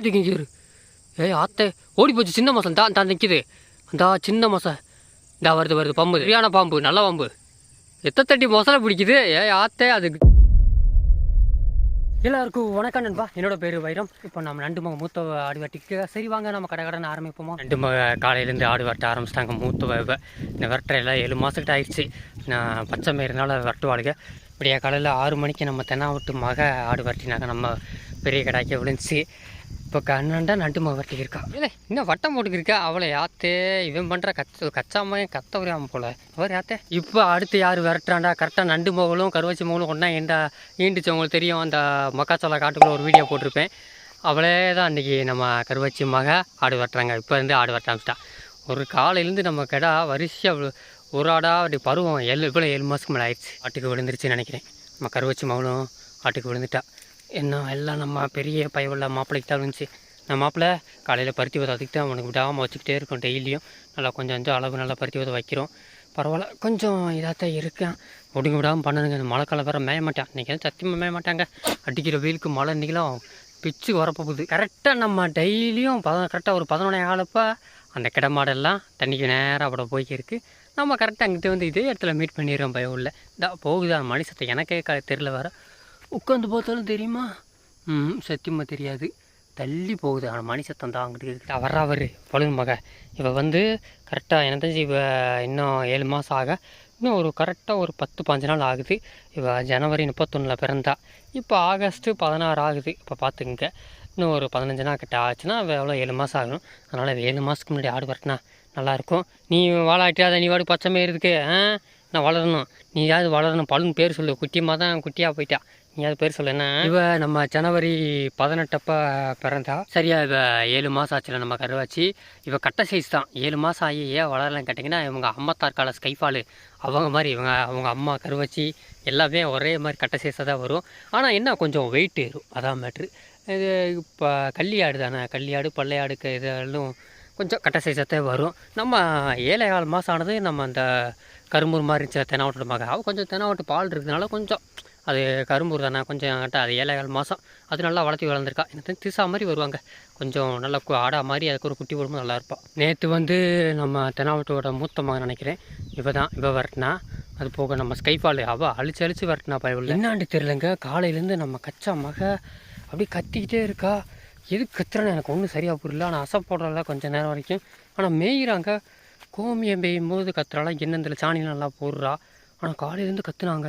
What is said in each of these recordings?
இதுக்கு இரு. ஏய் ஆத்தே ஓடி போச்சு சின்ன மசன் தான் தான் நிற்கிது அந்த சின்ன மாசம். இந்தா வருது வருது பாம்பு. சரியான பாம்பு நல்ல பாம்பு. எத்த தட்டி மொசலை பிடிக்குது? ஏய் ஆத்தே அது எல்லாருக்கும் வணக்கம் நண்பா. என்னோட பேர் வைரம். இப்போ நம்ம நண்டு மக மூத்த ஆடு வெட்டிக்கு சரி வாங்க நம்ம கடை கடன் ஆரம்பிப்போமா? நண்டு மக காலையிலேருந்து ஆடு வெட்ட ஆரம்பிச்சிட்டாங்க. மூத்த இந்த விரட்டையெல்லாம் ஏழு மாதக்கிட்ட ஆயிடுச்சு. நான் பச்சை மயிறுனால விரட்டுவாளுங்க இப்படியா காலையில் ஆறு மணிக்கு நம்ம தென்னாவட்டு மக ஆடு வெட்டினாங்க நம்ம பெரிய கடாய்க்கு விழுந்துச்சு. இப்போ கண்ணண்டா நண்டு மக வெட்டிக்கு இருக்கா இல்லை இன்னும் வட்டம் போட்டுக்கிருக்கா? அவளை யாத்தே இவன் பண்ணுற கச்ச கச்சாமையும் கத்த உரியாம போல. அவர் யாத்தே? இப்போ அடுத்து யார் விரட்டுறாண்டா கரெக்டாக நண்டு மகளும் கருவாச்சி மகளும் ஒன்றா ஏண்டா ஈண்டுச்சு? உங்களுக்கு தெரியும் அந்த மக்காச்சோளா காட்டுக்குள்ள ஒரு வீடியோ போட்டிருப்பேன். அவளே தான் அன்றைக்கி நம்ம கருவாச்சி மக ஆடு வெட்டுறாங்க இப்போ இருந்து ஆடு வெட்ட ஆரம்பிச்சிட்டா. ஒரு காலையிலேருந்து நம்ம கடா வரிசையாக ஒரு ஆடா அப்படி பருவம். ஏழு இப்போ ஏழு மாதத்துக்கு மேலே ஆயிடுச்சு. ஆட்டுக்கு விழுந்துருச்சுன்னு நினைக்கிறேன். நம்ம கருவாச்சி மகளும் ஆட்டுக்கு விழுந்துட்டா. என்ன எல்லாம் நம்ம பெரிய பயவுள்ள மாப்பிள்ளைக்கு தான் இருந்துச்சு. நம்ம மாப்பிள்ளை காலையில் பருத்தி விதை அதுக்கு தான் அவனுக்கு விடாமல் வச்சுக்கிட்டே இருக்கோம் டெய்லியும். நல்லா கொஞ்சம் கொஞ்சம் அளவு நல்லா பருத்தி விதை வைக்கிறோம். பரவாயில்ல கொஞ்சம் இதாக தான் இருக்கேன். ஒடுங்க விடாமல் பண்ணணுங்க இந்த மழை காலம் வேறு மேய மாட்டான். இன்றைக்கி எதுவும் சத்தியமாக மேய மாட்டாங்க. அடிக்கிற வெயிலுக்கு மழை இன்றைக்கெல்லாம் பிச்சு வரப்போகுது கரெக்டாக நம்ம டெய்லியும் பத கரெக்டாக ஒரு பதினொன்னே காலப்போ அந்த கிட மாடெல்லாம் தண்ணிக்கு நேராக அப்பட போய்க்கிருக்கு நம்ம கரெக்டாக அங்கிட்ட வந்து இதே இடத்துல மீட் பண்ணிடுறோம் பயம் உள்ள இதா போகுதா மணி சத்தம். எனக்கே க தெரில வேறு. உட்காந்து பார்த்தாலும் தெரியுமா? ம் சத்தியமாக தெரியாது. தள்ளி போகுது. ஆனால் மணி சத்தம் தான் அங்கிட்டு இருக்கு வர்றா அவர். பழுது மக. இவள் வந்து கரெக்டாக எனக்கு தெரிஞ்சு இவ இன்னும் ஏழு மாதம் ஆக இன்னும் ஒரு கரெக்டாக ஒரு பத்து பாஞ்சு நாள் ஆகுது. இவள் ஜனவரி முப்பத்தொன்னில் பிறந்தா. இப்போ ஆகஸ்ட்டு பதினாறு ஆகுது. இப்போ பார்த்துக்குங்க இன்னும் ஒரு பதினஞ்சு நாள் கிட்ட ஆச்சுன்னா அவள் எவ்வளோ? ஏழு மாதம் ஆகணும். அதனால் ஏழு மாதத்துக்கு முன்னாடி ஆடு வரட்டினா நல்லாயிருக்கும். நீ வாழாட்டியாத நீ வாடு பச்சை மேயிருக்கு ஆ? நான் வளரணும். நீ ஏதாவது வளரணும். பழுன்னு பேர் சொல்லு. குட்டியமாக தான் குட்டியாக போயிட்டா. நீயாவது பேர் சொல்ல என்ன? இவ நம்ம ஜனவரி பதினெட்டப்ப பிறந்தா. சரியா இவ ஏழு மாதம் ஆச்சுல நம்ம கருவாச்சு. இவ கட்ட சைஸ் தான். ஏழு மாதம் ஆகி ஏன் வளரலன்னு கேட்டிங்கன்னா இவங்க அம்மத்தார் கால ஸ்கைஃபாலு அவங்க மாதிரி இவங்க அவங்க அம்மா கருவாச்சி எல்லாமே ஒரே மாதிரி கட்ட சைஸாக தான் வரும். ஆனால் என்ன கொஞ்சம் வெயிட் ஏறும். அதான் மேட்ரு இது இப்போ கள்ளியாடு தானே. கள்ளியாடு பள்ளையாடுக்கு இதெல்லாம் கொஞ்சம் கட்ட சைஸாக வரும். நம்ம ஏழை கால் மாதம் ஆனது நம்ம அந்த கரும்பூர் மாதிரி இருந்துச்சு தெனாவட்டோட மக அவள் கொஞ்சம் தெனாவட்டு பால் இருக்கிறதுனால கொஞ்சம் அது கரும்பூர் தானே? கொஞ்சம் கட்ட அது ஏழை கால் மாதம் அது நல்லா வளர்த்தி வளர்ந்துருக்கா. எனக்கு திசா மாதிரி வருவாங்க. கொஞ்சம் நல்லா ஆடா மாதிரி அதுக்கு ஒரு குட்டி போடும்போது நல்லா இருப்பாள் நேற்று வந்து நம்ம தெனாவட்டோட மூத்த மகன் நினைக்கிறேன். இவ தான் இவ வரட்டினா அது போக நம்ம ஸ்கைஃபால். அவள் அழிச்சு அழிச்சு வரட்டினா பயவில் என்னாண்டு தெரிலங்க காலையிலேருந்து நம்ம கச்சா மக அப்படியே கத்திக்கிட்டே இருக்கா. எது கத்துறேன்னு எனக்கு ஒன்றும் சரியாக புரியல. ஆனால் அசை போடுறதுல கொஞ்சம் நேரம் வரைக்கும். ஆனால் மேய்கிறாங்க கோமியம் மேயும் போது கத்துறாலாம் என்னந்தில் சாணியில் நல்லா போடுறா? ஆனால் காலையிலேருந்து கத்துனாங்க.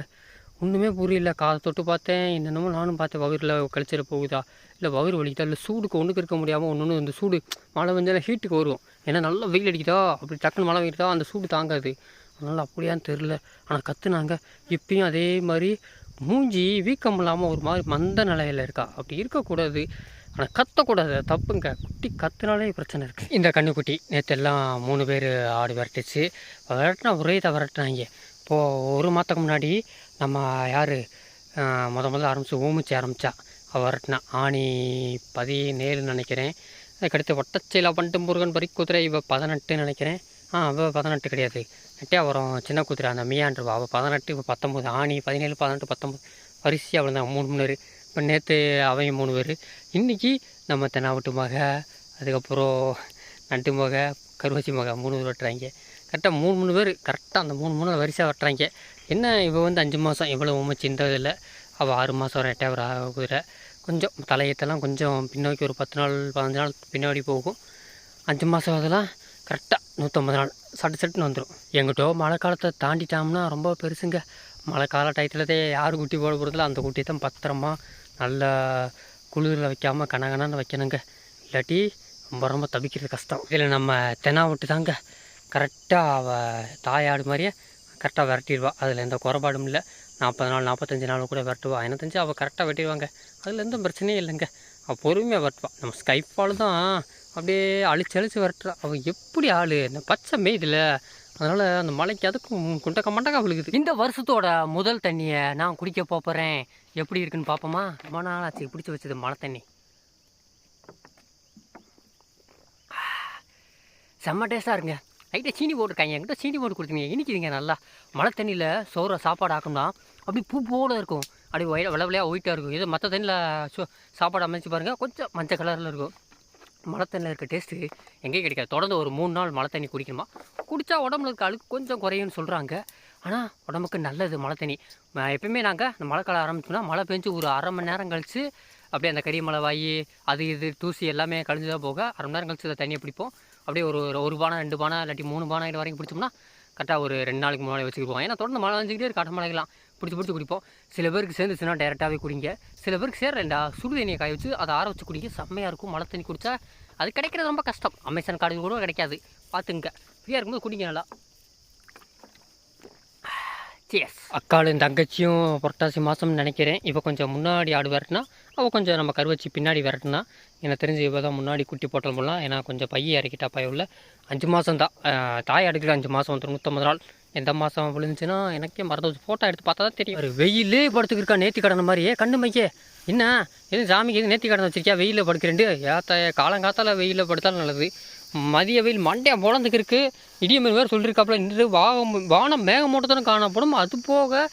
ஒன்றுமே புரியல. காதை தொட்டு பார்த்தேன். என்னென்னமோ நானும் பார்த்தேன். வகுரில் கழிச்சிட போகுதா? இல்லை வயிறு வலிக்குதா? இல்லை சூடுக்கு ஒன்றுக்கு இருக்க முடியாமல் ஒன்று ஒன்று இந்த சூடு மழை வந்தாலும் ஹீட்டுக்கு வரும். ஏன்னா நல்லா வெயில் அடிக்குதா? அப்படி டக்குன்னு மழை பெய்யுதா? அந்த சூடு தாங்காது. அதனால் அப்படியான்னு தெரில ஆனால் கற்றுனாங்க இப்பயும் அதே மாதிரி மூஞ்சி வீக்கம் இல்லாமல் ஒரு மாதிரி மந்த நிலையில் இருக்கா? அப்படி இருக்கக்கூடாது. ஆனால் கத்தக்கூடாது. தப்புங்க. குட்டி கத்துனாலே பிரச்சனை இருக்குது இந்த கண்ணுக்குட்டி நேற்று எல்லாம் மூணு பேர் ஆடு விரட்டுச்சு. விரட்டினா ஒரே தான் விரட்டினாங்க. இப்போது ஒரு மாதத்துக்கு முன்னாடி நம்ம யார்? முத முதல்ல ஆரம்பித்து ஊமிச்சு ஆரம்பித்தா அவள் ஆணி பதினேழுன்னு நினைக்கிறேன். அதுக்கடுத்து ஒட்டச்சையில் பண்ணிட்டு முருகன் பறி குதிரை இவள் பதினெட்டுன்னு நினைக்கிறேன். ஆ அவள் பதினெட்டு கிடையாது. நெட்டே வரும் சின்ன குதிரை அந்த மியான்றவா அவள் பதினெட்டு இப்போ பத்தொம்போது. ஆணி பதினேழு பதினெட்டு பத்தொம்போது. வரிசையாக தான் மூணு மூணு பேர். இப்போ நேற்று அவங்க மூணு பேர். இன்றைக்கி நம்ம தென்னாவட்டு மக அதுக்கப்புறம் நட்டு மக கருவச்சி மக மூணு பேர் வெட்டுறாங்க. கரெக்டாக மூணு மூணு பேர். கரெக்டாக அந்த மூணு மூணு வரிசையாக வெட்டுறாங்க. என்ன இவள் வந்து அஞ்சு மாதம் இவ்வளோ உமைச்சு இந்த இதில் அவள் ஆறு மாதம் ரெட்டையாக ஒரு ஆ- கொஞ்சம் தலையத்தெல்லாம் கொஞ்சம் பின்னோக்கி ஒரு பத்து நாள் பதினஞ்சு நாள் பின்னாடி போகும். அஞ்சு மாதம் அதெல்லாம் கரெக்டாக நூற்றம்பது நாள். சட்டு சட்டுன்னு வந்துடும் எங்கிட்டோ மழை காலத்தை தாண்டிட்டோம்னா ரொம்ப பெருசுங்க. மழை கால டயத்துலதே யார் குட்டி போட போகிறதில்ல அந்த குட்டி தான் பத்திரமா நல்ல குளிரில் வைக்காமல் கனகனான்னு வைக்கணுங்க. இல்லாட்டி ரொம்ப ரொம்ப தவிக்கிறது கஷ்டம். இதில் நம்ம தெனா விட்டு தாங்க கரெக்டாக அவள் தாயாடு மாதிரியே கரெக்டாக விரட்டிடுவா. அதில் எந்த குறைபாடும் இல்லை. நாற்பது நாள் நாற்பத்தஞ்சு நாள் கூட விரட்டுவா. எனக்கு தெரிஞ்சு அவள் கரெக்டாக வெட்டிடுவாங்க. அதில் எந்த பிரச்சனையும் இல்லைங்க. அவள் பொறுமையாக விரட்டுவா. நம்ம ஸ்கைப்பால் தான் அப்படியே அழிச்சு அழிச்சு விரட்டுறா. அவள் எப்படி ஆள்? இந்த பச்சை மேய்தில். அதனால் அந்த மலைக்கு அதுக்கும் குண்டக்க மண்டக்கா விழுகுது. இந்த வருஷத்தோட முதல் தண்ணியை நான் குடிக்க போகிறேன் எப்படி இருக்குன்னு பார்ப்போமா ரொம்ப நாள் ஆச்சு. பிடிச்சி வச்சது மழை தண்ணி. செம்ம டேஸ்ட்டாக இருங்க நைட்டாக சீனி போட்டிருக்காங்க. என்கிட்ட சீனி போட்டு கொடுத்தீங்க. இனிக்குதுங்க நல்லா. மழை தண்ணியில் சோற சாப்பாடு ஆக்கணும்னா அப்படி பூ போல இருக்கும். அப்படியே ஒயிட் வெள்ளை விளையா ஒயிட்டாக இருக்கும். இது மற்ற தண்ணியில் சோ சாப்பாடு அமைச்சு பாருங்கள் கொஞ்சம் மஞ்சள் கலரில் இருக்கும். மழை தண்ணியில் இருக்க டேஸ்ட்டு எங்கேயும் கிடைக்காது. தொடர்ந்து ஒரு மூணு நாள் மழை தண்ணி குடிக்கணுமா? குடித்தா உடம்புல இருக்க அழுக்கு கொஞ்சம் குறையும்னு சொல்கிறாங்க ஆனால் உடம்புக்கு நல்லது மழை தண்ணி. ம- எப்பயுமே நாங்கள் இந்த மழை காலம் ஆரம்பிச்சோம்னா மழை பெஞ்சு ஒரு அரை மணி நேரம் கழித்து அப்படியே அந்த கறி மழை வாயி அது இது தூசி எல்லாமே கழிஞ்சுதான் போக. அரை மணி நேரம் கழிச்சு அதை தண்ணியை பிடிப்போம் அப்படியே ஒரு ஒரு- ஒரு பானை ரெண்டு பானை இல்லாட்டி மூணு பானை இது வரைக்கும் பிடிச்சோம்னா கரெக்டாக ஒரு ரெண்டு நாளைக்கு முன்னாடி வச்சுக்கிடுவோம். ஏன்னா தொடர்ந்து மழை வந்துக்கிட்டே இருக்கு காட்ட மழைகளாம் பிடிச்சி பிடிச்சி குடிப்போம். சில பேருக்கு சேர்ந்துச்சுன்னா டேரெக்டாகவே குடிங்க. சில பேருக்கு சேரண்டா சுடு தண்ணியை காய வச்சு அதை ஆற வச்சு குடிங்க. செம்மையாக இருக்கும். மழை தண்ணி குடித்தா அது கிடைக்கிறது ரொம்ப கஷ்டம். அமேசான் காடு கூட கிடைக்காது. பார்த்துங்க. ஃப்ரீயாக இருக்கும்போது குடிங்க நல்லா. சியஸ் அக்காளும் தங்கச்சியும் புரட்டாசி மாதம்னு நினைக்கிறேன். இப்போ கொஞ்சம் முன்னாடி ஆடு விரட்டினா அவள் கொஞ்சம் நம்ம கருவச்சி பின்னாடி விரட்டினா எனக்கு தெரிஞ்சு இப்போ தான் முன்னாடி குட்டி போட்டல் போடலாம். ஏன்னா கொஞ்சம் பையை இறக்கிட்டா பையுள்ள அஞ்சு மாதம் தான். தாய் அடிக்கிற அஞ்சு மாதம் வந்துடும் நூற்றம்பது நாள். எந்த மாதம் விழுந்துச்சுன்னா எனக்கே மறந்து ஃபோட்டோ எடுத்து பார்த்தா தான் தெரியும். ஒரு வெயிலே படுத்துக்கிருக்கா நேத்தி கடன மாதிரியே கண்ணு மைக்கே. என்ன? எதுவும் சாமிக்கு எதுவும் நேத்தி கடன் வச்சிருக்கியா? வெயிலில் படுக்கிறேன்ட்டு. ஏத்த காலங்காத்தால் வெயிலில் படுத்தாலும் நல்லது. மதிய வெயில் மண்டையா பொழந்துக்கு இருக்கு. இடியமன் வேறு சொல்லியிருக்காப்புல இன்று வாகம் வானம் மேகமூட்டத்துடன் காணப்படும். அது போக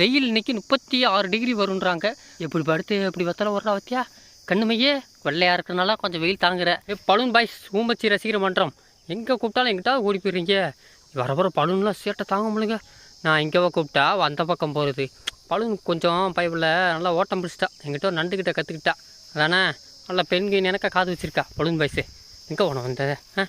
வெயில் இன்னைக்கு முப்பத்தி ஆறு டிகிரி வருன்றாங்க எப்படி படுத்து எப்படி வத்தலை வர்றா வத்தியா? கண்ணுமையே வெள்ளையாக இருக்கிறனால கொஞ்சம் வெயில் தாங்குற. ஏ பலூன் பாய்ஸ் ஊம்பச்சி ரசிகர் மன்றம். எங்கே கூப்பிட்டாலும் எங்கிட்ட ஓடி போயிடுறீங்க? வர வர பலூன்லாம் சேட்டை தாங்க முடியுங்க நான் இங்கே கூப்பிட்டா அந்த பக்கம் போகிறது பலூன் கொஞ்சம் பைப்பில் நல்லா ஓட்டம் பிடிச்சிட்டா. எங்கிட்ட நண்டுக்கிட்ட கற்றுக்கிட்டா அதானே? நல்லா பெண்கு எனக்கு காது வச்சுருக்கா பலூன் பாய்ஸு. எங்கே உன வந்த? ஆ?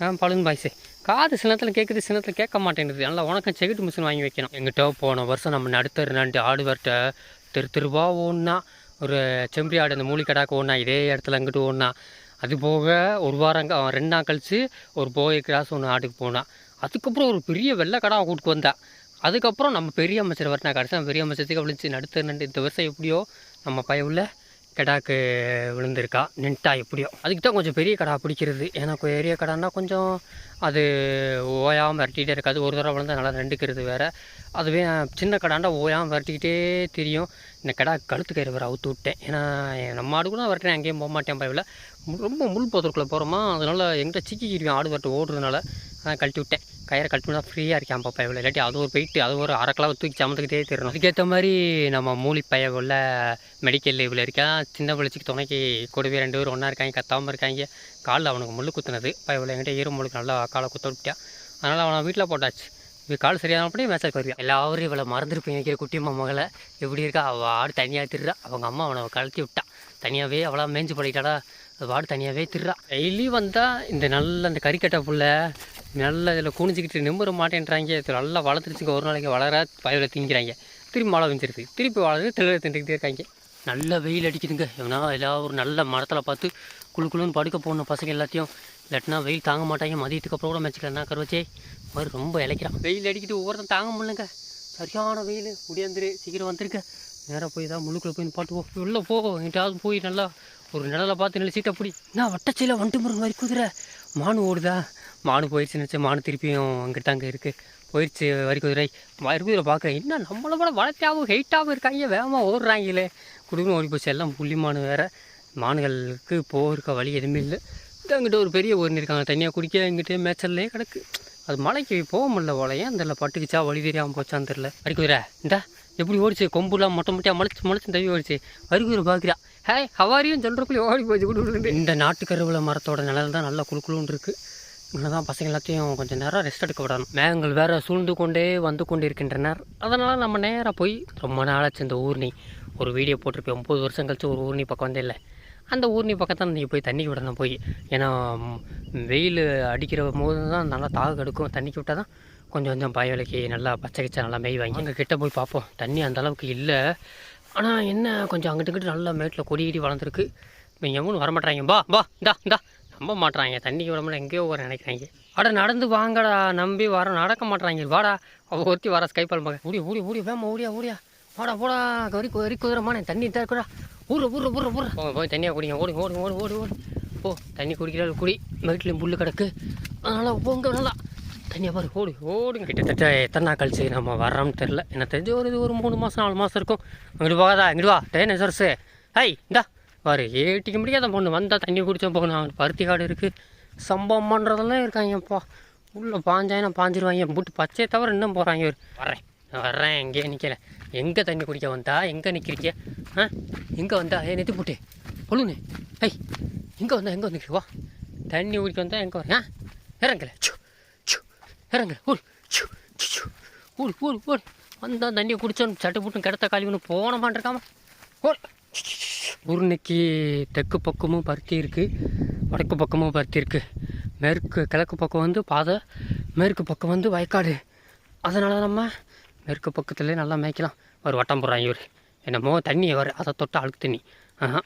ஆ பலூன் பாய்ஸு. காது சில நேரத்தில் கேட்குது சில நேரத்தில் கேட்க மாட்டேங்குது. நல்லா உனக்கும் செகுட்டு மிஷின் வாங்கி வைக்கணும். எங்கிட்ட போன வருஷம் நம்ம நடுத்தர் நண்டு ஆடு வரட்ட தெரு தெருவா ஓடுனா ஒரு செம்பரி ஆடு அந்த மூலிக்கடாக்கு ஓடினா இதே இடத்துல அங்கிட்டு ஓடினா அது போக ஒரு வாரம் ரெண்டு நாள் கழிச்சு ஒரு போய் கிராஸ் ஒன்று ஆட்டுக்கு போனான் அதுக்கப்புறம் ஒரு பெரிய வெள்ளை கடா கூப்பிட்டு வந்தா. அதுக்கப்புறம் நம்ம பெரிய அமைச்சர் வரட்டா கடைசி பெரிய அமைச்சத்துக்கு விழுந்துச்சு நடுத்த நண்டு இந்த வருஷம் எப்படியோ நம்ம பைய உள்ள கெடாக்கு விழுந்திருக்கா? நின்ட்டா எப்படியோ. அதுக்கு தான் கொஞ்சம் பெரிய கடா பிடிக்கிறது. ஏன்னா பெரிய கடான்னா கொஞ்சம் அது ஓயாமல் விரட்டிகிட்டே இருக்காது. ஒரு தடவை விழுந்தால் நல்லா ரெண்டுக்கிறது வேறு. அதுவே சின்ன கடாண்டா ஓயாமல் விரட்டிக்கிட்டே தெரியும். இந்த கடா கழுத்து கயிறு வேறு அவுத்து விட்டேன். ஏன்னா நம்ம ஆடு கூட விரட்டினேன். அங்கேயும் போக மாட்டேன் பயவில். ரொம்ப முள் போதற்குள்ளே போகிறோமா அதனால் எங்கிட்ட சிக்கிக்கிடுவேன் ஆடு வரட்டு ஓடுறதுனால அதான் கழட்டி விட்டேன். கயிறை கழட்டி தான் ஃப்ரீயாக இருக்கேன் அப்பா பயவில் இல்லாட்டி அது ஒரு போயிட்டு அது ஒரு அரை கிலோ தூக்கி சமத்துக்கிட்டே தெரியணும் அதுக்கேற்ற மாதிரி நம்ம மூலி பைய உள்ள மெடிக்கல் இவ்வளோ இருக்கா சின்ன பிள்ளைச்சிக்கு துணைக்கு கொடுவே ரெண்டு பேரும் ஒன்றா இருக்காங்க கத்தாமல் இருக்காங்க. காலில் அவனுக்கு முள்ளு குத்துனது. பயவில் என்கிட்ட ஈர முழுக்கு நல்லா காலை குத்த விட்டான் அதனால் அவனை வீட்டில் போட்டாச்சு. இது கால் சரியானப்படி மேட்சாக்கு வருவான் எல்லாரும் இவளை மறந்துருப்பேன் வைக்கிற குட்டியம்மா மகளை. எப்படி இருக்கா? அவள் ஆடு தனியாக திருறா அவங்க அம்மா அவனை கழட்டி விட்டா தனியாகவே அவளாக மேய்ஞ்சு பழகிட்டாடா அது பாடு தனியாகவே திருறா. டெய்லி வந்தால் இந்த நல்ல அந்த கறிக்கட்டை புள்ள நல்ல இதில் குனிஞ்சிக்கிட்டு நிம்மற மாட்டேன்றாங்க. இது நல்லா வளர்த்துருச்சுங்க. ஒரு நாளைக்கு வளர பயிரில் திங்கிறாங்க. திரும்பி மழை வந்துருது திருப்பி வளர்ந்து திரு திண்டுக்கிட்டே இருக்காங்க. நல்ல வெயில் அடிக்குதுங்க. ஏன்னா ஏதாவது ஒரு நல்ல மரத்தில் பார்த்து குளு குளுன்னு படுக்க போகணும் பசங்க எல்லாத்தையும் இல்லாட்டினா வெயில் தாங்க மாட்டாங்க. மதியத்துக்கு அப்புறம் கூட மேய்ச்சிக்கலாம். கருவச்சே? மாதிரி ரொம்ப இழைக்கிறான் வெயில் அடிக்கிட்டு ஒவ்வொருத்தன் தாங்க முடியலங்க. சரியான வெயில். முடியாந்துரு சீக்கிரம் வந்திருக்க நேராக போய் தான் முழுக்குள்ள போய் பாட்டு போ உள்ளே போ. எங்கிட்டாவது போய் நல்லா ஒரு நிழலை பார்த்து நல்ல சீட்டை பிடி. நான் வட்டச்சையில் வந்துட்டு முருங்க மாதிரி குதிரை? மானு ஓடுதா? மானு போயிடுச்சு நினச்சேன். மானு திருப்பியும் அங்கிட்ட அங்கே இருக்குது போயிடுச்சு வரி குதிரை. வரி குதிரை பார்க்குறேன். என்ன நம்மளை விட வளர்த்தியாகவும் ஹெயிட்டாகவும் இருக்காங்க. வேகமாக ஓடுறாங்களே. குடும்பம் ஓடி போச்சு. எல்லாம் புள்ளி மானு வேறு. மானுகளுக்கு போகிற வழி எதுவுமே இல்லை. அங்கிட்ட ஒரு பெரிய ஊர்னு இருக்காங்க. தனியாக குடிக்க இங்கிட்டே மேய்ச்சல்லே கிடக்கு. அது மலைக்கு போக முடியல போல. ஏன் தெரில பட்டுக்குச்சா வழி தெரியாமல் போச்சான்னு தெரில வரிக்குதிரை இந்த. எப்படி ஓடிச்சு? கொம்புலாம் மொட்டை மொட்டையாக மலைச்சு மலைச்சு தவி ஓடிச்சு. வரிக்குதிரை பார்க்குறா. ஹாய் ஹவாரியும் சொல்கிறக்குள்ளே ஓடி போச்சு குடு இந்த நாட்டுக்கருவில் மரத்தோட நிழல் தான் நல்லா குழுக்குழுன்னு இருக்குது இங்கே தான் பசங்க எல்லாத்தையும் கொஞ்சம் நேரம் ரெஸ்ட் எடுக்க விடணும். மேகங்கள் வேற சூழ்ந்து கொண்டே வந்து கொண்டு இருக்கின்றனர் அதனால் நம்ம நேராக போய் ரொம்ப நாளாச்சு இந்த ஊர்னி. ஒரு வீடியோ போட்டிருப்பேன். ஒம்பது வருஷம் கழிச்சு ஒரு ஊர்னி பக்கம் வந்தே இல்லை. அந்த ஊர்னி பக்கத்தான் நீங்கள் போய் தண்ணிக்கு விடணும் போய். ஏன்னா வெயில் அடிக்கிற போது தான் நல்லா தாக எடுக்கும் தண்ணிக்கு விட்டால் தான் கொஞ்சம் கொஞ்சம் பயவிலைக்கு நல்லா பச்சை கிச்சா நல்லா மேய் வாங்கி. அங்கே கிட்ட போய் பார்ப்போம். தண்ணி அந்த அளவுக்கு இல்லை. ஆனால் என்ன கொஞ்சம் அங்கிட்டு இங்கிட்டு நல்லா மேட்டில் கொடி கிடி வளர்ந்துருக்கு. இப்போ எவனும் வரமாட்டாங்க பா பா இந்தா இந்தா. நம்ப மாட்டுறாங்க தண்ணிக்கு விட முடியல எங்கேயோ வர நினைக்கிறாங்க. அட நடந்து வாங்கடா. நம்பி வர நடக்க மாட்றாங்க. வாடா. அவள் ஒருத்தி வர ஸ்கைப்பால் மகன் ஓடி ஓடி ஓடி வேமா ஓடியா ஓடியா. வாடா போடா கறி கறி குதிரமான தண்ணி தான் இருக்குடா. ஊர்ற ஊற ஊர்ற ஊற போய் தண்ணியாக குடிங்க. ஓடி ஓடி ஓடி ஓடி ஓடி. ஓ தண்ணி குடிக்கிறாள் குடி. வீட்டிலையும் புல்லு கிடக்கு. அதனால் போங்க நல்லா. தனியாக பாரு ஓடி ஓடுங்க. கிட்டத்தட்ட எத்தனை நாள் கழிச்சு நம்ம வர்றோம்னு தெரில எனக்கு தெரிஞ்சு ஒரு இது ஒரு மூணு மாதம் நாலு மாதம் இருக்கும். இங்கிட்டு போகாதா? இங்கிட்டு வா. டைனோசர்ஸு ஹை இந்தா. பாரு ஏட்டிக்க முடியாத பொண்ணு. வந்தால் தண்ணி குடிச்சா போகணும். அவங்களுக்கு பருத்தி காடு இருக்குது சம்பவம் பண்ணுறதெல்லாம் இருக்காங்கப்பா உள்ளே பாஞ்சாயிரம் பாஞ்சிருவாங்க. புட்டு பச்சையை தவிர இன்னும் போகிறாங்க இவர். வரேன் நான் வர்றேன். எங்கேயே நிற்கல எங்கே தண்ணி குடிக்க வந்தா? எங்கே நிற்கிறீங்க ஆ? எங்கே வந்தா? ஏ நெத்து போட்டு. பொழுனே ஐய் எங்கே வந்தா? எங்கே வந்து வா. தண்ணி குடிக்க வந்தா எங்கே வரேன் ஆ? இறங்கல. இறங்க ஊர் ஊர் ஊர் சு ஓடு ஓடு தண்ணியை குடிச்சோன்னு சட்டை போட்டு கிடத்த காலிவனு போன மாட்டிருக்காம ஓடு. உருளைக்கு தெற்கு பக்கமும் பருத்தி இருக்குது வடக்கு பக்கமும் பருத்தி இருக்குது மேற்கு கிழக்கு பக்கம் வந்து பாதை மேற்கு பக்கம் வந்து வயக்காடு. அதனால் நம்ம மேற்கு பக்கத்துலேயே நல்லா மேய்க்கலாம். ஒரு வட்டம் போடுறாங்க இவர். என்னமோ தண்ணி வர அதை தொட்டு அழுக்கு தண்ணி.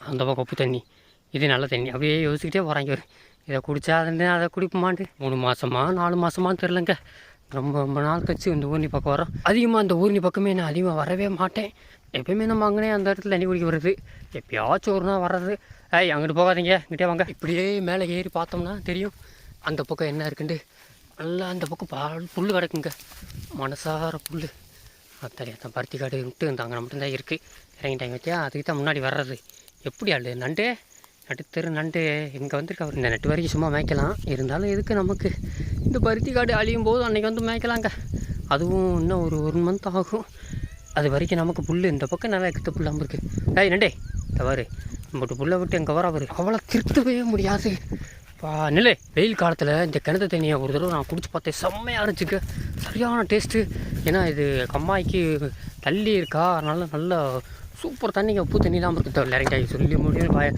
அந்த பக்கம் உப்பு தண்ணி. இது நல்ல தண்ணி. அப்படியே யோசிக்கிட்டே போகிறாங்க இதை குடித்தா அதை அதை குடிப்போமான்ட்டு. மூணு மாதமா நாலு மாதமானு தெரிலங்க ரொம்ப ரொம்ப நாள் கழிச்சு இந்த ஊர்னி பக்கம் வரோம். அதிகமாக அந்த ஊர்னி பக்கமே நான் அதிகமாக வரவே மாட்டேன். எப்பயுமே நம்ம அங்கனே அந்த இடத்துல தண்ணி குடிக்க வருது எப்பயாச்சும் ஒரு நாள் வர்றது. ஏய் அங்கிட்டு போகாதீங்க. இங்கிட்டே வாங்க. இப்படியே மேலே ஏறி பார்த்தோம்னா தெரியும். அந்த பக்கம் என்ன இருக்குன்ட்டு. நல்லா அந்த பக்கம் பால் புல் கிடக்குங்க. மனசார புல் அத்தனை தான் பருத்தி காடு விட்டு இந்த அங்கே மட்டும்தான் இருக்குது இறங்கிட்டாங்க வச்சியா அதுக்கு தான் முன்னாடி வர்றது. எப்படி ஆளு? நண்டு? நடுத்தரு நண்டு. இங்கே வந்திருக்க அவர் இந்த நெட்டு வரைக்கும் சும்மா மேய்க்கலாம். இருந்தாலும் எதுக்கு நமக்கு இந்த பருத்தி காடு அழியும் போது அன்றைக்கி வந்து மேய்க்கலாங்க. அதுவும் இன்னும் ஒரு ஒன் மந்த் ஆகும். அது வரைக்கும் நமக்கு புல் இந்த பக்கம் நல்லா எக்கத்து புல்லாமல் இருக்குது ஏய் நண்டே. தவறு நம்மட்டு புல்லை விட்டு எங்கே வர அவர்? அவ்வளோ திருத்தவே முடியாது. பா நிலை வெயில் காலத்தில் இந்த கிணத்து தண்ணியை ஒரு தடவை நான் குடிச்சு பார்த்தேன். செம்மையாக இருந்துச்சுக்கு சரியான டேஸ்ட்டு ஏன்னா இது கம்மாய்க்கு தள்ளி இருக்கா? அதனால நல்லா சூப்பர் தண்ணிங்க உப்பு தண்ணி இல்லாமல் இருக்குது இறங்கிட்டாங்க சொல்லி முடியும் பய.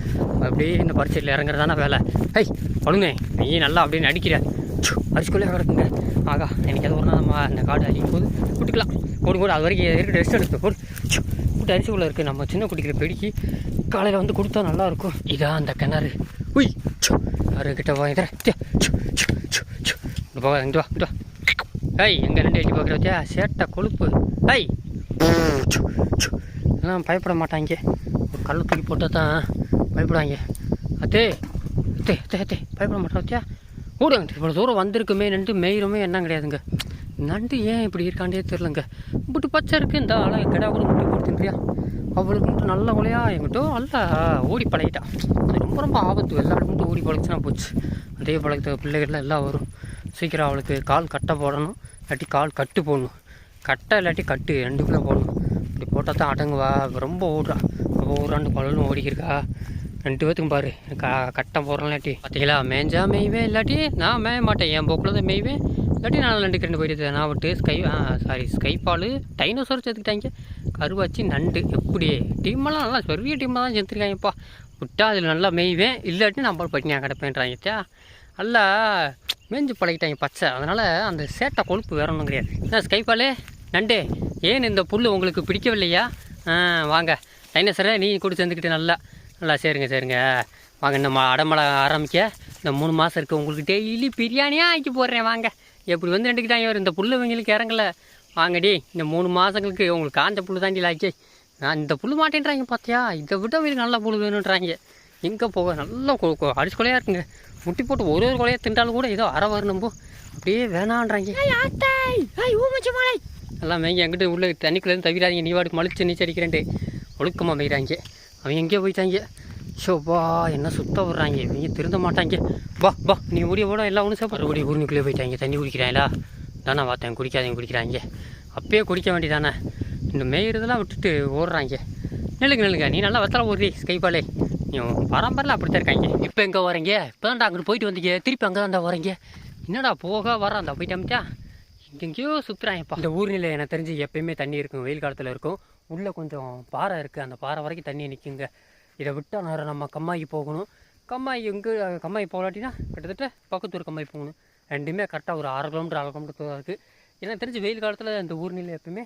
அப்படியே இந்த பரிசையில் இறங்குறதான வேலை. ஹை பழுங்க நீ நல்லா அப்படியே அடிக்கிற. அரிசிக்குள்ளே கிடக்குங்க. ஆகா எனக்கு அது ஒரு நாள் நம்ம அந்த காடு அழிக்கும் போது விட்டுக்கலாம் ஓடு கூட அது வரைக்கும் இருக்கிற ரெஸ்ட் எடுத்து போடு. ச்சு, அரிசிக்குள்ளே இருக்குது நம்ம சின்ன குடிக்கிற பெருக்கி காலையில் வந்து கொடுத்தா நல்லாயிருக்கும். இதான் அந்த கிணறு. உய் சோ யாரு கிட்ட வா போக இங்கே வா இங்கே வா. ஏய் எங்கே ரெண்டு எட்டி பார்க்குற வச்சா சேட்டை கொழுப்பு. ஏய் ச்சு, ச்சு. எல்லாம் பயப்பட மாட்டாங்க. ஒரு கல் தூக்கி போட்டால் தான் பயப்படுவாங்க. அத்தே அத்தே அத்தே அத்தே பயப்பட மாட்டா வச்சா ஓடுங்க இவ்வளோ தூரம் வந்திருக்குமே நண்டு மேயிறமே என்ன கிடையாதுங்க. நண்டு ஏன் இப்படி இருக்காண்டே தெரிலங்க புட்டு பச்சை இருக்குது இந்த ஆளை கிடா கூட முட்டி கொடுத்துன்றியா அவளுக்கு மட்டும் நல்ல கொலையா எங்கிட்டோ நல்லா ஓடி பழகிட்டா. ரொம்ப ரொம்ப ஆபத்து. எல்லாரும் மட்டும் ஓடி பழகிச்சுன்னா போச்சு. அதே பழகத்த பிள்ளைகள்லாம் எல்லாம் வரும். சீக்கிரம் அவளுக்கு கால் கட்டை போடணும் இல்லாட்டி கால் கட்டு போடணும். கட்டை இல்லாட்டி கட்டு ரெண்டுக்குள்ளே போடணும். போட்டால் தான் அடங்குவா. ரொம்ப ஓடுறா அப்போ ஓடுறான்னு பழலும் ஓடிக்கிருக்கா. ரெண்டு பேத்துக்கும் பாரு க கட்டம் போடுறேன் இல்லாட்டி பார்த்தீங்களா மேஞ்சா மேய்வேன் இல்லாட்டி நான் மேய மாட்டேன். என் போக்கில் தான் மேய்வேன். இல்லாட்டி நான் ரெண்டு ரெண்டு போயிடுது நான் விட்டு ஸ்கை சாரி ஸ்கைபால் டைனோசர் சேர்த்துக்கிட்டாங்க. கருவாச்சி நண்டு எப்படி? டீமெல்லாம் நல்லா பெரிய டீமாக தான் சேர்த்துருக்காங்கப்பா. விட்டா அதில் நல்லா மேய்வேன். இல்லாட்டி நம்ம பட்டினியாக கிடப்பேன்றாங்கச்சா நல்லா மேய்ஞ்சு பழகிட்டாங்க பச்சை. அதனால் அந்த சேட்டை கொழுப்பு வேற ஒன்றும் கிடையாது. என்ன ஸ்கைபாலே நண்டு ஏன் இந்த புல் உங்களுக்கு பிடிக்கவில்லையா? ஆ வாங்க. டைனோசரை நீ கூட சேர்ந்துக்கிட்டு நல்லா நல்லா சரிங்க சரிங்க. வாங்க இந்த ம- அடமலை ஆரம்பிக்க. இந்த மூணு மாதம் இருக்குது உங்களுக்கு டெய்லி பிரியாணியாக ஆக்கி போடுறேன். வாங்க. எப்படி வந்து ரெண்டுக்கிட்டாங்க இந்த புல் இவங்களுக்கு இறங்கல. வாங்கடி இந்த மூணு மாதங்களுக்கு உங்களுக்கு காஞ்ச புல் தாண்டி லாக்கி நான் இந்த புல் மாட்டேன்றாங்க பார்த்தியா இதை விட அவங்களுக்கு நல்ல புல் வேணுன்றாங்க எங்கே போக? நல்லா கொ- அடிச்சு கொலையாக இருக்குங்க. முட்டி போட்டு ஒரு ஒரு கொலையாக திண்டாலும் கூட ஏதோ அற வரணும்போ அப்படியே வேணான்றாங்க. எல்லாம் மேய்ங்க எங்கிட்ட உள்ள தண்ணிக்குள்ளேருந்து தவிராதீங்க. நீ வாடுக்கு மலிச்சு நீச்சல் அடிக்கிறேன்ட்டு ஒழுக்கமாக மேய்கிறாங்க அவங்க எங்கேயோ போயிட்டாங்க. ஷோ வா என்ன சுத்த விட்றாங்க. இவங்க திருந்த மாட்டாங்க. வா வா நீ ஓடிய போட எல்லாம் ஒன்று சாப்பாடு. ஓடி ஊருக்குள்ளே போயிட்டாங்க. தண்ணி குடிக்கிறாங்களா? தானே பார்த்தேன் குடிக்காதீங்க குடிக்கிறாங்க. அப்பயே குடிக்க வேண்டியதானே. இந்த மேயிறதெல்லாம் விட்டுட்டு ஓடுறாங்க. நெல்லுங்க நெல்லுங்க. நீ நல்லா வத்தல ஓடுறி ஸ்கைபாலே நீ பரம்பரில் அப்படித்தான் இருக்காங்க. இப்போ எங்கே வரீங்க இப்போ தான்டா அங்கிட்டு போயிட்டு வந்தீங்க. திருப்பி அங்கே தான்டா வரீங்க என்னடா போக வர அந்த போயிட்டோம்ச்சா எங்கெங்கேயோ சுற்றுறாங்கப்பா இந்த ஊர்நிலை எனக்கு தெரிஞ்சு எப்பயுமே தண்ணி இருக்கும் வெயில் காலத்தில் இருக்கும். உள்ளே கொஞ்சம் பாறை இருக்குது அந்த பாறை வரைக்கும் தண்ணி நிற்குங்க இதை விட்டால் நேரம் நம்ம கம்மாய்க்கு போகணும். கம்மாய் எங்கே கம்மாய் போகலாட்டினா கிட்டத்தட்ட பக்கத்தூர் கம்மாய் போகணும். ரெண்டுமே கரெக்டாக ஒரு அரை கிலோமீட்டர் அரை கிலோமீட்டர் தூரம் இருக்குது எனக்கு தெரிஞ்சு வெயில் காலத்தில் இந்த ஊர்நிலை எப்பயுமே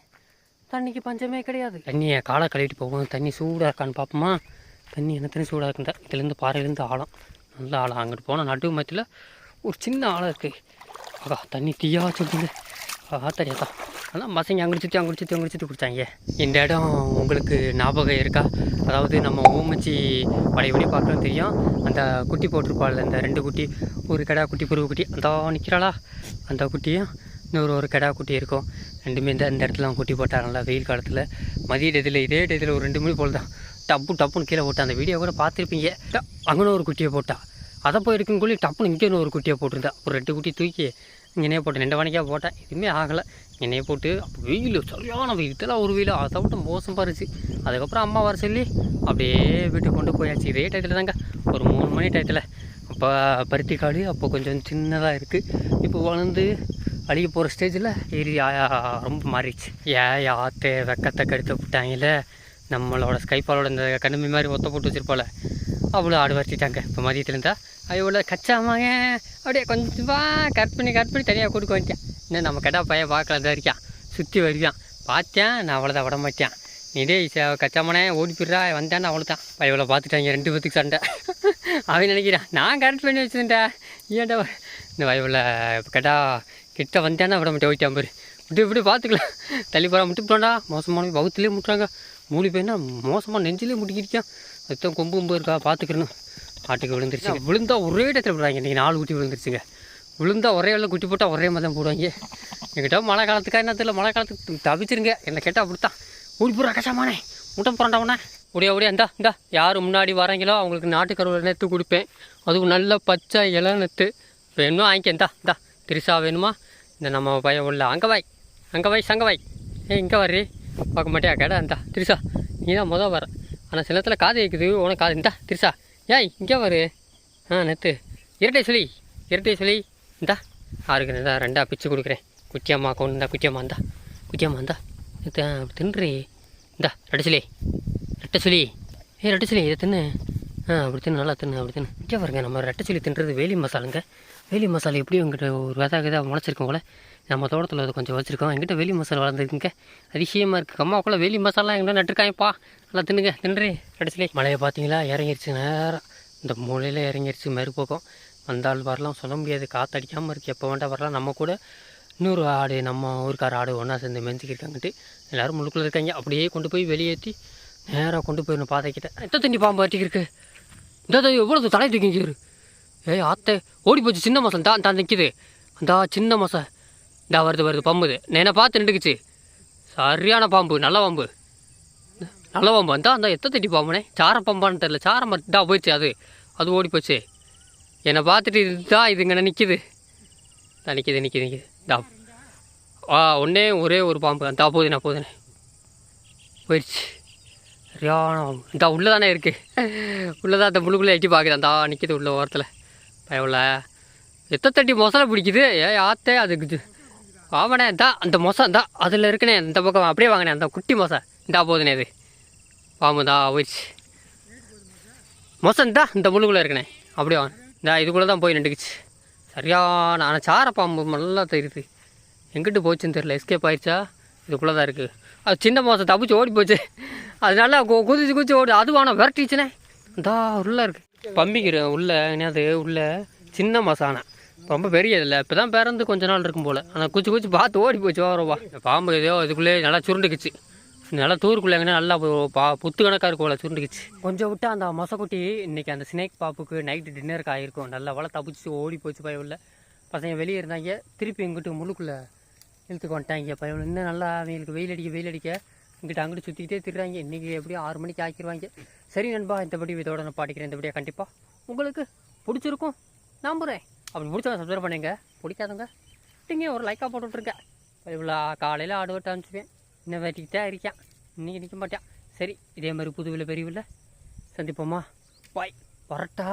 தண்ணிக்கு பஞ்சமே கிடையாது. தண்ணியை காலை கழுவிட்டு போகும் தண்ணி சூடாக இருக்கான்னு பார்ப்போமா தண்ணி என்ன தண்ணி சூடாக இருக்குண்டா இதுலேருந்து பாறையிலேருந்து ஆழம். நல்ல ஆழம். அங்கிட்டு போனால் நடு மத்தியில் ஒரு சின்ன ஆழம் இருக்குது ஆகா தண்ணி தீயாக சொல்லுங்க ஆஹா தெரியாதா அதான் பசங்க அங்கே சுற்றி அங்கே சுற்றி அங்கே சுற்றி குடித்தாங்க இந்த இடம் உங்களுக்கு ஞாபகம் இருக்கா? அதாவது நம்ம ஊமச்சி பழையபடி பார்க்கலாம் தெரியும். அந்த குட்டி போட்டிருப்பாள் இந்த ரெண்டு குட்டி ஒரு கடா குட்டி பிறகு குட்டி அந்த நிற்கிறாளா அந்த குட்டியும் இன்னொரு ஒரு கடா குட்டி இருக்கும். ரெண்டுமே இந்த இந்த இடத்துல குட்டி போட்டாங்களா வெயில் காலத்தில். மதிய டயத்தில் இதே டயத்தில் ஒரு ரெண்டு மணி போல் தான் டப்பு டப்புன்னு கீழே போட்டா. அந்த வீடியோ கூட பார்த்துருப்பீங்க. அங்கேன்னு ஒரு குட்டியை போட்டா. அதை போய் இருக்குன்னு டப்புன்னு இங்கே ஒரு குட்டியை போட்டிருந்தா. ஒரு ரெண்டு குட்டி தூக்கி இங்கேனே போட்டேன். ரெண்டு மணிக்காக போட்டேன். எதுவுமே ஆகலை. என்னையே போட்டு அப்போ வெயில் சரியான வெயில். இதெல்லாம் ஒரு வெயில். அதை விட்டு மோசம் பாருச்சு அதுக்கப்புறம் அம்மா வர சொல்லி அப்படியே வீட்டுக்கு கொண்டு போயாச்சு. இதே டயத்தில் தாங்க. ஒரு மூணு மணி டயத்தில். அப்போ பருத்தி காடு அப்போ கொஞ்சம் சின்னதாக இருக்குது இப்போ வளர்ந்து அழிய போகிற ஸ்டேஜில் ஏரி ரொம்ப மாறிடுச்சு. ஏ யாத்தே வெக்கத்தை கடுத்து விட்டாங்கல்ல நம்மளோட ஸ்கைப்பாலோட இந்த கண்ணுமி மாதிரி ஒத்த போட்டு வச்சிருப்போல அவ்வளோ ஆடு வரைச்சிட்டாங்க இப்போ மதியத்தில் அது அவ்வளோ கச்சாமாங்க. அப்படியே கொஞ்சமாக கட் பண்ணி கட் பண்ணி தனியாக கொடுக்க வந்துட்டேன் இன்னும் நம்ம கடை பையன் பார்க்கல தான் இருக்கான். சுற்றி வருவான் பார்த்தேன் நான் அவ்வளோதான் விட மாட்டேன். நீ கச்சாமனே ஓடி போயிடுறா. வந்தேன்னு அவ்வளோதான் பயவில் பார்த்துட்டாங்க. ரெண்டு பேத்துக்கு சண்டை. அவன் நினைக்கிறான் நான் கரெக்ட் பண்ணி வச்சுருந்தேன் ஏன்டா? இந்த வயவில் கேட்டா கிட்ட வந்தேன்னா விட மாட்டேன். ஓய்ட்டான் பாரு. இப்படி இப்படி பார்த்துக்கலாம். தள்ளி போகிறா முட்டிவிட்டோண்டா மோசமான வகுத்துலேயே முட்டுறாங்க. மூணு பேர்னா மோசமாக நெஞ்சிலே முட்டிக்கிட்டான் அதுதான் கொம்பு கொம்பு இருக்கா பார்த்துக்கணும் ஆட்டுக்கு விழுந்துருச்சு விழுந்தா ஒரே இடத்துல விடுறாங்க இன்றைக்கி நாலு குட்டி விழுந்துருச்சுங்க. விழுந்தா ஒரே இடத்துல குட்டி போட்டால் ஒரே மாதிரி தான் போடுவாங்க. என்கிட்ட மழை காலத்துக்கா என்ன தெரியல மழை காலத்துக்கு தவிச்சிருங்க. என்னை கேட்டால் அப்படித்தான். ஓடி போகிற கஷமானே. முட்டை போகிறான்டா உடனே ஒடியா ஒடியா இந்தா இந்தா. யார் முன்னாடி வராங்களோ அவங்களுக்கு நாட்டுக்கருவில் நெத்து கொடுப்பேன். அதுவும் நல்ல பச்சை இலை நெத்து. வேணுமா வாங்கிக்க. இந்தா இந்தா. திரிசா வேணுமா? இந்த நம்ம பையன் உள்ள. அங்கே வாய். அங்கே வாய் சங்க வாய். ஏ இங்கே வர்றி பார்க்க மாட்டியா? கேடா இந்தா. திரிசா நீ தான் மொதல் வர. ஆனால் சில நேரத்தில் காது வைக்குது உனக்கு காது. இந்தா திரிசா ஏய் இங்கே வரு ஆ நெத்து. இரட்டை சொல்லி இரட்டை சொல்லி இந்தா. ஆறுக்கு இந்தா ரெண்டா பிச்சு கொடுக்குறேன். குட்டியம்மா கொண்டு இருந்தா குட்டியம்மா இந்தா. குட்டியம்மா இந்தா. அப்படி தின்றே இந்தா ரெட்டை சொல்லி ரெட்டை சொல்லி ஏ ரெட்டை சொல்லி இதை தின்னு. ஆ அப்படி தின்னு நல்லா தின்னு அப்படி தின்னு. இங்கே பாருங்க நம்ம ரெட்டை சொல்லி தின்றது வேலி மசாலுங்க. வேலி மசாலா எப்படி உங்ககிட்ட ஒரு விதை விதை முளைச்சிருக்கோம் போல? நம்ம தோட்டத்தில் அது கொஞ்சம் வச்சுருக்கோம். எங்கிட்ட வேலி மசாலா வளர்ந்துருக்குங்க. அதிசயமாக இருக்குது அம்மாக்குள்ளே வேலி மசாலா எங்கிட்ட நட்டுருக்காங்கப்பா நல்லா தின்னுங்க. தின்றி கடைசியிலே. மழையை பார்த்தீங்களா? இறங்கிருச்சு நேரம் இந்த மூலையில் இறங்கிருச்சு மறுபக்கம். வந்தால் வரலாம் சொல்ல முடியாது. காற்றடிக்காமல் இருக்குது எப்போ வேண்டாம் வரலாம். நம்ம கூட இன்னொரு ஆடு நம்ம ஊருக்கார ஆடு ஒன்றா சேர்ந்து மெஞ்சிக்கிருக்காங்கட்டு எல்லோரும் முழுக்குள்ளே இருக்காங்க. அப்படியே கொண்டு போய் வெளியேற்றி நேராக கொண்டு போயிடணும் பாதைக்கிட்ட. எத்தனை தண்ணி பாம்பு அட்டிக்கிருக்கு இந்த தண்ணி எவ்வளோ தலை தூக்கிங்கிரு ஏய் ஆத்தே ஓடி போச்சு சின்ன மசம் தான் தான் நிற்கிது அந்த சின்ன மசை இந்தா வருது வருது பம்புது என்னை பார்த்து நின்றுக்குச்சு. சரியான பாம்பு நல்ல பாம்பு. நல்ல பாம்பு. அந்த அந்த எத்த தட்டி பாம்புனே? சார பாம்பான்னு தெரில சாரம் தான் போயிடுச்சு அது. அது ஓடி போச்சு என்னை பார்த்துட்டு இதுதான் இது இங்கே நிற்கிது தான் நிற்கிது நிற்கிது நிற்கிது தா. ஆ ஒன்றே ஒரே ஒரு பாம்பு. அந்த போதுண்ணா போதுண்ணே. போயிடுச்சு. சரியான பாம்பு. இந்த உள்ளே தானே இருக்குது உள்ளே தான் அந்த முழுக்குள்ளே எட்டி பார்க்குது. அந்த நிற்கிது உள்ள ஓரத்தில். எவ்வளோ எத்த தட்டி மொசலை பிடிக்குது. ஏ ஆத்தே அதுக்கு ஆமாண்ணே தான் அந்த மொசை தான் அதில் இருக்குண்ணே இந்த பக்கம் அப்படியே வாங்கினேன் அந்த குட்டி மொசை. இந்தா போதுண்ணே இது. பாம்புதா போயிடுச்சு. மொசம் தான் இந்த முழுக்குள்ளே இருக்குண்ணே. அப்படியே வாங்க. இந்தா இதுக்குள்ளே தான் போய் நின்றுக்குச்சு. சரியான ஆனால் சார பாம்பு நல்லா தெரியுது. எங்கிட்டு போச்சுன்னு தெரியல. எஸ்கேப் ஆயிடுச்சா இதுக்குள்ளே தான் இருக்குது அது சின்ன மாதம் தப்பிச்சு ஓடி போச்சு. அதனால கு- குதிச்சு குதிச்சு ஓடி. அது வானம் விரட்டிச்சுனே இந்தா உள்ளே இருக்குது பம்பிக்கிற உள்ள என்னது உள்ள சின்ன மசானா. ரொம்ப பெரிய இல்லை இப்போ தான் பிறந்து கொஞ்ச நாள் இருக்கும் போல். ஆனால் குச்சி குச்சி பார்த்து ஓடி போச்சு ஓரவா பாம்பு ஏதோ இதுக்குள்ளே நல்லா சுருண்டுக்குச்சு. நல்லா தூருக்குள்ளே எங்கன்னா நல்லா பா புத்து கணக்காக இருக்கும் போல சுருண்டுக்குச்சு. கொஞ்சம் விட்டு அந்த மொசக்குட்டி இன்றைக்கி அந்த ஸ்னேக் பாப்புக்கு நைட்டு டின்னருக்கு ஆகிருக்கும் நல்லா வள தப்பிச்சு ஓடி போச்சு பயவுள்ள பசங்க வெளியே இருந்தாங்க திருப்பி எங்கிட்ட முழுக்குள்ளே இழுத்துக்கு வந்துட்டாங்க. பையன் இன்னும் நல்லா அவங்களுக்கு வெயில் அடிக்க வெயில் அடிக்க. இங்கிட்ட அங்கிட்டு சுற்றிக்கிட்டே திருறாங்க இன்றைக்கி எப்படியும் ஆறு மணிக்கு ஆக்கிடுவாங்க சரி நண்பா இந்தபடி இதோட நான் பாடிக்கிறேன். இந்தபடியாக கண்டிப்பாக உங்களுக்கு பிடிச்சிருக்கும். நம்புகிறேன் அப்படி பிடிச்சவங்க சப்ஸ்கிரைப் பண்ணுங்க. பிடிக்காதவங்க நீங்கள் ஒரு லைக்காக போட்டு இவ்வளோ காலையில் ஆடு விட்டு அனுப்பிச்சுவேன் இன்னும் வெட்டிக்கிட்டே இருக்கேன். இன்றைக்கி நிற்க மாட்டேன். சரி இதே மாதிரி புதுவில் பெரியவில் சந்திப்போமா? பாய். வரட்டா.